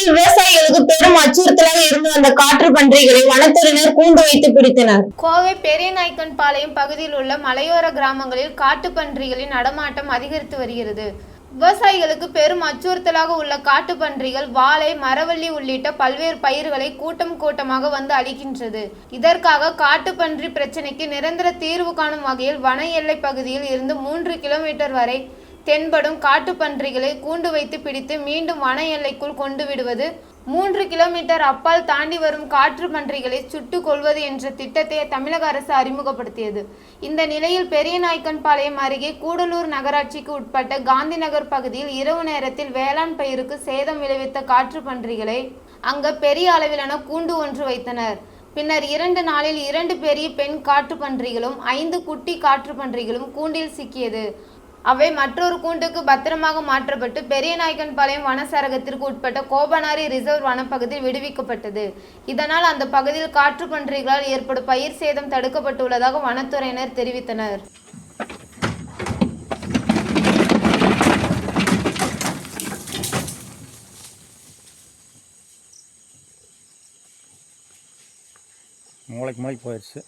கோவையில் விவசாயிகளுக்கு பெரும் அச்சுறுத்தலாக இருந்து வந்த காற்று பன்றிகளை வனத்துறையினர் கூண்டு வைத்து பிடித்தனர். கோவை பெரியநாய்க்கன் பாளையம் பகுதியில் உள்ள மலையோர கிராமங்களில் காட்டு பன்றிகளின் நடமாட்டம் அதிகரித்து வருகிறது. விவசாயிகளுக்கு பெரும் அச்சுறுத்தலாக உள்ள காட்டு பன்றிகள் வாழை மரவள்ளி உள்ளிட்ட பல்வேறு பயிர்களை கூட்டம் கூட்டமாக வந்து அழிக்கின்றது. இதற்காக காட்டு பன்றி பிரச்சினைக்கு நிரந்தர தீர்வு காணும் வகையில் வன எல்லை பகுதியில் இருந்து மூன்று கிலோமீட்டர் வரை தென்படும் காட்டுப்பன்றிகளை கூண்டு வைத்து பிடித்து மீண்டும் வன எல்லைக்குள் கொண்டு விடுவது மூன்று கிலோமீட்டர் அப்பால் தாண்டி வரும் காற்று பன்றிகளை சுட்டு கொள்வது என்ற திட்டத்தை தமிழக அரசு அறிமுகப்படுத்தியது. இந்த நிலையில் பெரியநாய்க்கன்பாளையம் அருகே கூடலூர் நகராட்சிக்கு உட்பட்ட காந்தி நகர் பகுதியில் இரவு நேரத்தில் வேளாண் பயிருக்கு சேதம் விளைவித்த காற்று பன்றிகளை அங்கு பெரிய அளவிலான கூண்டு ஒன்று வைத்தனர். பின்னர் இரண்டு நாளில் இரண்டு பெரிய பெண் காற்று பன்றிகளும் ஐந்து குட்டி காற்று பன்றிகளும் கூண்டில் சிக்கியது. அவை மற்றொரு கூண்டுக்கு பத்திரமாக மாற்றப்பட்டு பெரியநாயக்கன்பாளையம் வனசரகத்திற்கு உட்பட்ட கோபனாரி ரிசர்வ் வனப்பகுதியில் விடுவிக்கப்பட்டது. இதனால் அந்த பகுதியில் காட்டுப் பன்றிகளால் ஏற்படும் பயிர் சேதம் தடுக்கப்பட்டுள்ளதாக வனத்துறையினர் தெரிவித்தனர். மூளைக்கு மூளைக்கு போயிடுச்சு